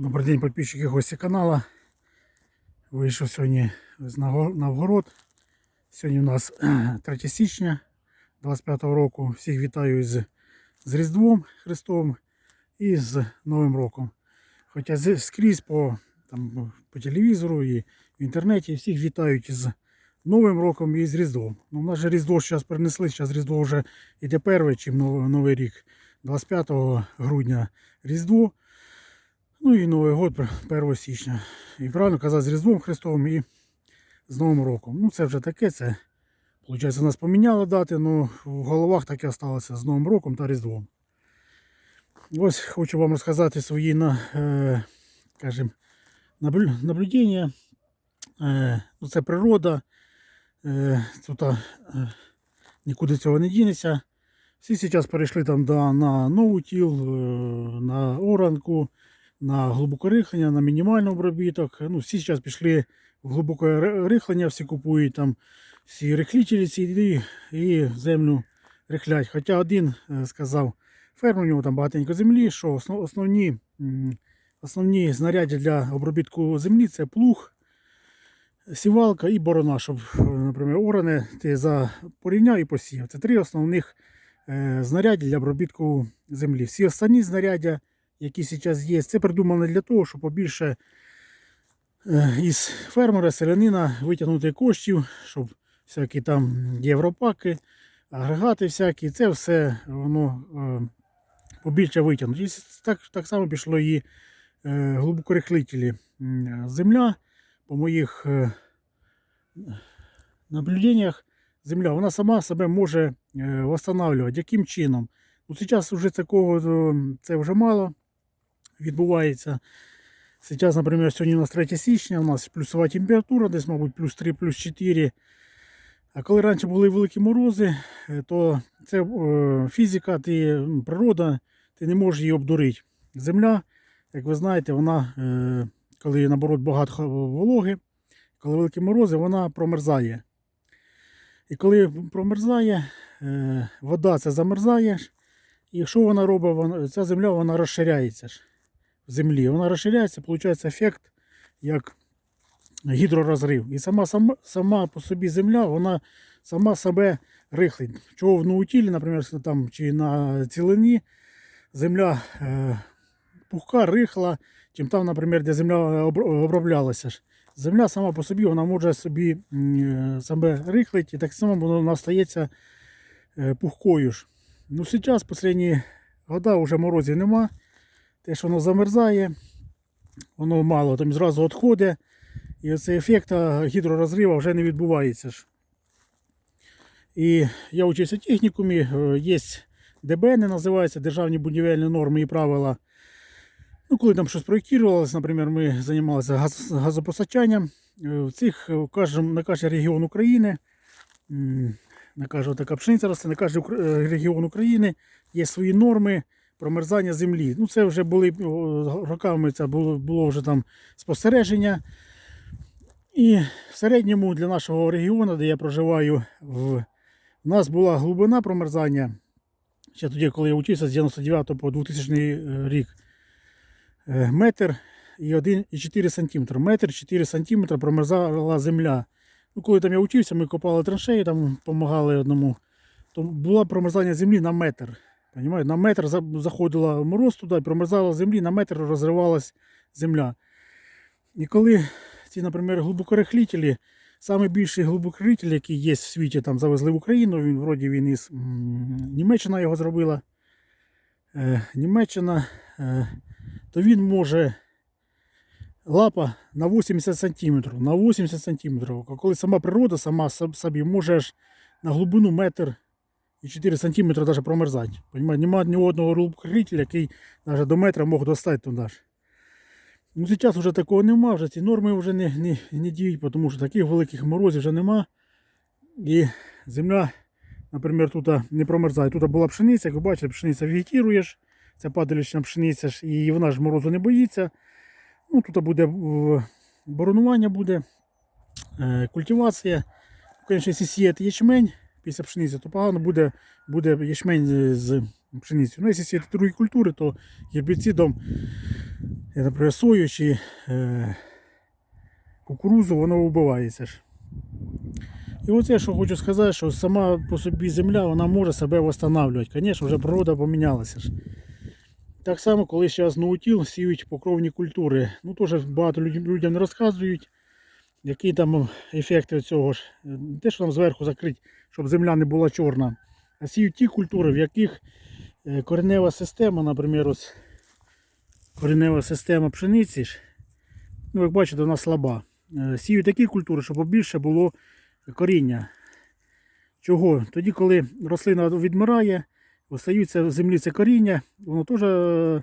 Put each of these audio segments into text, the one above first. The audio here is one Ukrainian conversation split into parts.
Добрий день, підписчики гості каналу. Вийшов сьогодні з Новгород. Сьогодні у нас 3 січня 25 року. Всіх вітаю з, з Різдвом Христовим і з Новим роком. Хоча скрізь по, там, по телевізору і в інтернеті всіх вітають з Новим роком і з Різдвом. Ну, у нас же Різдво зараз перенесли, зараз Різдво вже йде перше, чим Новий рік. 25 грудня Різдво. Ну і Новий год 1 січня. І правильно казати з Різдвом Христовим і з Новим роком. Ну це вже таке, це виходить, нас поміняли дати, але в головах так і залишилося з Новим роком та Різдвом. Ось хочу вам розказати свої на, е, скажімо, наблюдення. Е, ну, це природа. Е, тут е, нікуди цього не дінеться. Всі зараз перейшли там до, на нову тіл, е, на оранку, на глибоке рихлення, на мінімальний обробіток. Ну, всі зараз пішли в глибоке рихлення, всі купують там всі рихлітелі ці і, землю рихлять. Хоча один е, сказав, фермер, у нього там багатенько землі, що основ- основні, основні знаряддя для обробітку землі це плуг, сівалка і борона, щоб, е, наприклад, оране ти за і посіяв. Це три основних е, знаряддя для обробітку землі. Всі останні знаряддя, які зараз є, це придумано для того, щоб побільше е, із фермера, селянина витягнути коштів, щоб всякі там європаки, агрегати всякі, це все воно е, побільше витягнути. І так, так само пішло і е, глибокорихлителі. Земля, по моїх наблюдениях, земля, вона сама себе може восстанавливати. Яким чином? Ну, зараз вже такого це вже мало відбувається. Зараз, наприклад, сьогодні у нас 3 січня, у нас плюсова температура, десь, мабуть, плюс 3, плюс 4. А коли раніше були великі морози, е, то це е, фізика, ти, природа, ти не можеш її обдурити. Земля, як ви знаєте, вона, е, коли наоборот багато вологи, коли великі морози, вона промерзає. І коли промерзає, вода це замерзає. І що вона робить? Ця земля вона розширяється землі. Вона розширяється, виходить ефект як гідророзрив. І сама, сама, сама по собі земля, вона сама себе рихлить. Чого в наутілі, наприклад, там, чи на цілині земля е, пухка, рихла, чим там, наприклад, де земля оброблялася. Земля сама по собі вона може собі е, себе рихлить, і так само вона стається е, пухкою. ж. Ну, зараз, останні года, вже морозів нема. Те, що воно замерзає, воно мало, там зразу відходить. І цей ефект гідророзриву вже не відбувається. ж. І я вчився в технікумі, е, є ДБН, називається Державні будівельні норми і правила. Ну, коли там щось проєктувалося, наприклад, ми займалися газопостачанням. Е, В цих, е, на кожен регіон України, на кожну така пшениця росте, на кожен регіон України є свої норми промерзання землі. Ну, це вже були роками, це було, було вже там спостереження. І в середньому для нашого регіону, де я проживаю, в, у нас була глибина промерзання. Ще тоді, коли я вчився з 99 по 2000 рік, е, метр і 1,4 см. Метр 4 см промерзала земля. Ну, коли там я вчився, ми копали траншеї, там допомагали одному, то було промерзання землі на метр. На метр заходила мороз туди, промерзала землі, на метр розривалась земля. І коли ці, наприклад, глибокорихлітелі, найбільший глибокорихлітель, який є в світі, там завезли в Україну, він вроді він із Німеччина його зробила. Е, Німеччина, е, то він може лапа на 80 см. На 80 см. Коли сама природа сама собі може аж на глибину метр і 4 см навіть промерзати. Понимаєте? Нема ні одного глибокорихлітеля, який навіть до метра мог достати туди. Ну, зараз вже такого нема, вже ці норми вже не, не, не діють, тому що таких великих морозів вже нема. І земля, наприклад, тут не промерзає. Тут була пшениця, як ви бачите, пшениця вегетіруєш, це падалічна пшениця, і вона ж морозу не боїться. Ну, Тут буде боронування буде, е, культивація. Звісно, якщо ячмень після пшениці, то погано буде, буде ячмень з- пшеницею. Ну, якщо сіяти другі культури, то гербіцидом наприклад, сою чи е, кукурузу, воно вбивається ж. І оце, що хочу сказати, що сама по собі земля вона може себе встановлювати. Звісно, вже природа помінялася ж. Так само, коли зараз наутіл сіють покровні культури. Ну, теж багато людям не розказують, які там ефекти цього ж. Не те, що там зверху закрити, щоб земля не була чорна. А сіють ті культури, в яких е, коренева система, наприклад, ось коренева система пшениці ж, ну, як бачите, вона слаба. Е, Сіють такі культури, щоб побільше було коріння. Чого? Тоді, коли рослина відмирає, остаються в землі це коріння, воно теж е,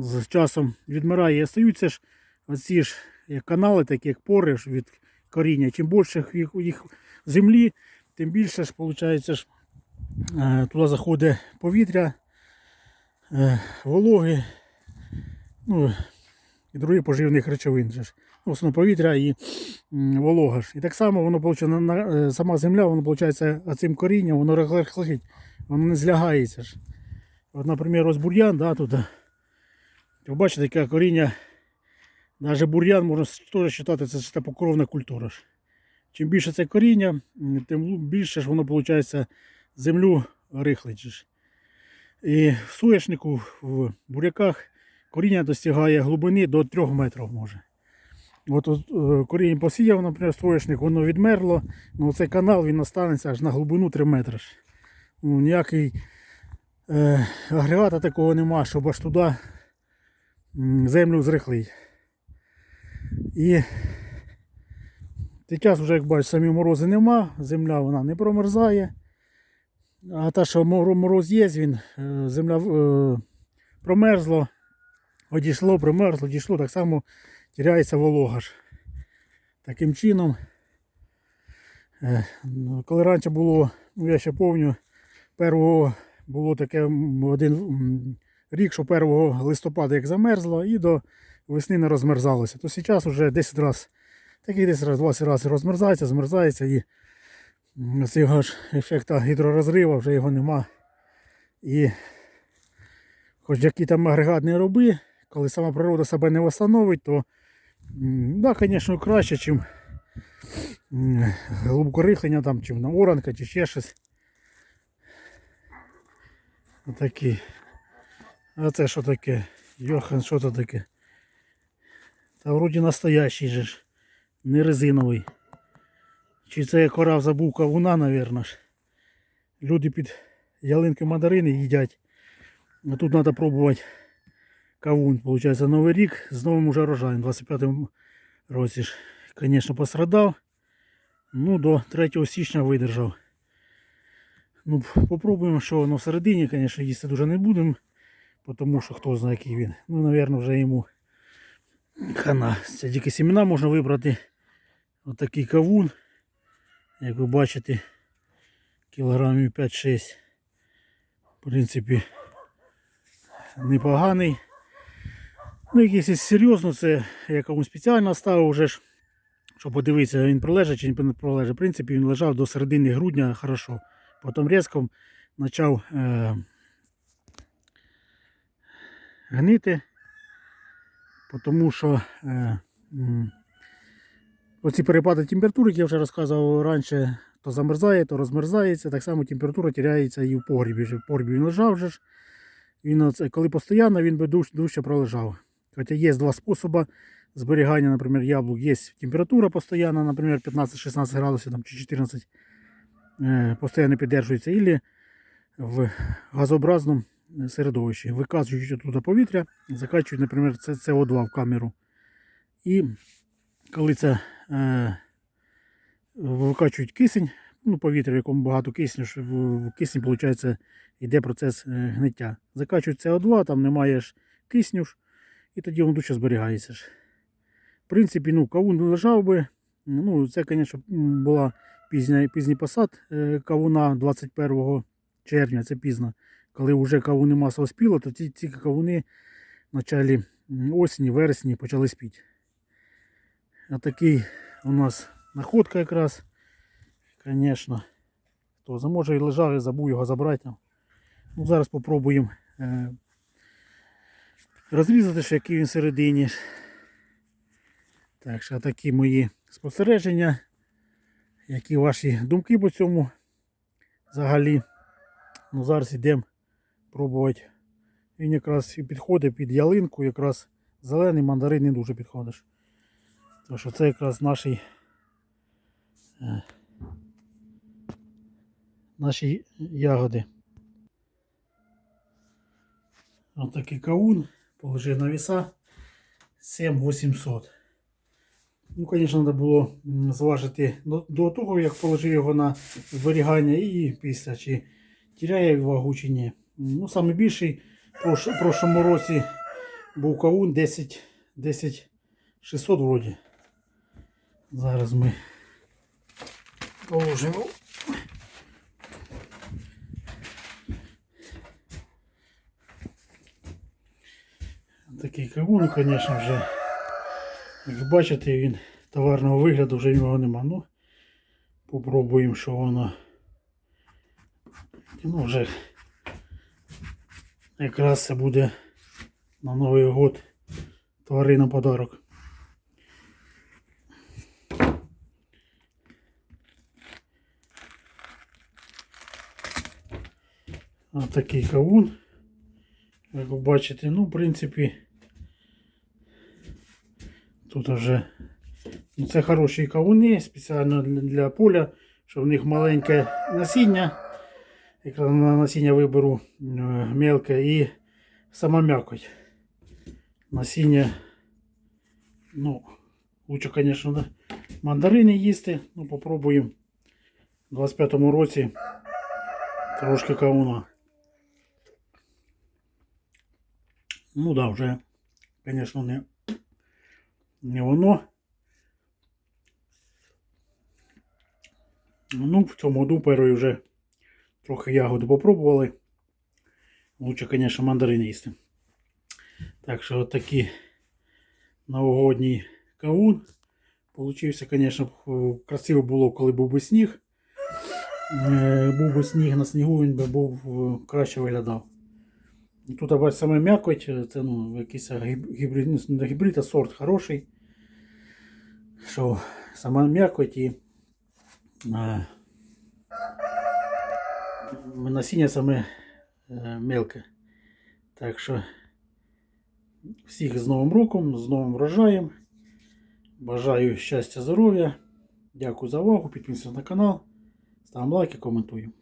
з, часом відмирає. І остаються ж оці ж канали, такі як пори від коріння. Чим більше їх, їх в землі, тим більше ж, виходить, ж, е, туди заходить повітря, е, вологи, ну, і другі поживних речовин. ж. Ну, в повітря і волога. ж. І так само воно на, е, сама земля, воно виходить, цим корінням, воно рехлить, воно не злягається. ж. От, наприклад, ось бур'ян, да, тут. Ви бачите, таке коріння, навіть бур'ян можна теж вважати, це, це покровна культура. Чим більше це коріння, тим більше ж воно виходить землю рихлить. І в соняшнику, в буряках коріння достигає глибини до 3 метрів може. От, от е, корінь посіяв, наприклад, соняшник, воно відмерло, ну цей канал він останеться аж на глибину 3 метри. Ну, ніякий е, агрегата такого нема, щоб аж туди землю зрихлить. І час вже, як бачиш, самі морози нема, земля вона не промерзає. А та, що мороз є, він, е, земля е, промерзло, одійшло, промерзло, дійшло, так само теряється волога ж. Таким чином, е, ну, коли раніше було, ну я ще пам'ятаю, першого було таке один рік, що 1 листопада як замерзло і до весни не розмерзалося, то зараз вже 10 разів, таких 10 разів, 20 разів розмерзається, змерзається і цього ж ефекту гідророзриву вже його нема. І хоч які там агрегат не роби, коли сама природа себе не встановить, то да, звісно, краще, ніж глибокорихлення, там, чим на оранка чи ще щось. Отакі. А це що таке? Йохан, що це таке? Та вроді настоящий же ж. Не резиновий. Чи це я корав забув кавуна, напевно. Люди під ялинки мандарини їдять. А тут треба пробувати кавун. Получається новий рік з новим уже рожаєм. 25-му році ж, звісно, пострадав. Ну, до 3 січня видержав. Ну, попробуємо, що воно всередині, звісно, їсти дуже не будемо. Тому що хто знає, який він. Ну, мабуть, вже йому хана. Це тільки сімена можна вибрати. Отакий кавун. Як ви бачите, кілограмів 5-6. В принципі, непоганий. Ну, якщо серйозно, це я кому спеціально ставив вже ж, щоб подивитися, він пролежить чи не пролежить. В принципі, він лежав до середини грудня хорошо. Потім різко почав е, гнити, тому що е, оці перепади температури, як я вже розказував раніше, то замерзає, то розмерзається. Так само температура теряється і в погрібі. В погрібі він лежав вже ж. Він, коли постійно, він би душ, дужче пролежав. Хоча є два способи зберігання, наприклад, яблук. Є температура постійна, наприклад, 15-16 градусів там, чи 14 е, постійно піддержується, або в газообразному середовищі. Викачують туди повітря, закачують, наприклад, це СО2 в камеру. І коли це е, викачують кисень, ну, повітря, в якому багато кисню, що в кисні, виходить, йде процес е, гниття. Закачують СО2, там немає ж кисню, і тоді воно дуже зберігається. В принципі, ну, кавун лежав би. Ну, це, звісно, була пізня, пізній посад е, кавуна 21 червня, це пізно. Коли вже кавуни масово спіло, то ці, ці кавуни в началі осені, вересні почали спіти. А такий у нас находка якраз. Звісно. Хто заможе і лежав, і забув його забрати. Ну, зараз спробуємо е, розрізати, що який він всередині. Так що такі мої спостереження. Які ваші думки по цьому взагалі? Ну, зараз йдемо пробувати. Він якраз і підходить під ялинку, якраз зелений мандарин не дуже підходиш. Тому що це якраз наші, е, наші ягоди. Ось такий каун, положив на віса 7800. Ну, звісно, треба було зважити до того, як положив його на зберігання і після, чи тіряє вагу, чи ні. Ну, саме більший в прош- прошлому році був кавун 10, 10 600 вроді. Зараз ми положимо. Такий кавун, звісно, вже. Як бачите, він товарного вигляду вже в нього нема. Ну, попробуємо, що воно. Ну, вже якраз це буде на Новий год тварина подарок. Ось такий кавун. Як ви бачите, ну, в принципі, тут вже ну, це хороші кавуни спеціально для, поля, що в них маленьке насіння. Якраз на насіння виберу е, мелке і сама м'якоть. Насіння, ну, лучше, звісно, да, мандарини їсти. Ну, попробуємо в 25-му році трошки кавуна. Ну да, вже, звісно, не, не воно. Ну, в цьому году перший вже Трохи ягоди попробували. Лучше, звісно, мандарини їсти. Так що от такий новогодній кавун. Получився, звісно, красиво було, коли був би сніг. Е, Був би сніг на снігу, він би був е, краще виглядав. Тут бачите, саме м'якоть, е, це ну, якийсь гібрид, ну, не гібрид, а сорт хороший. Що сама м'якоть і е, насіння саме е, мелке. Так що всіх з Новим роком, з новим врожаєм. Бажаю щастя, здоров'я. Дякую за увагу. Підписуйтесь на канал. Ставимо лайки, коментуємо.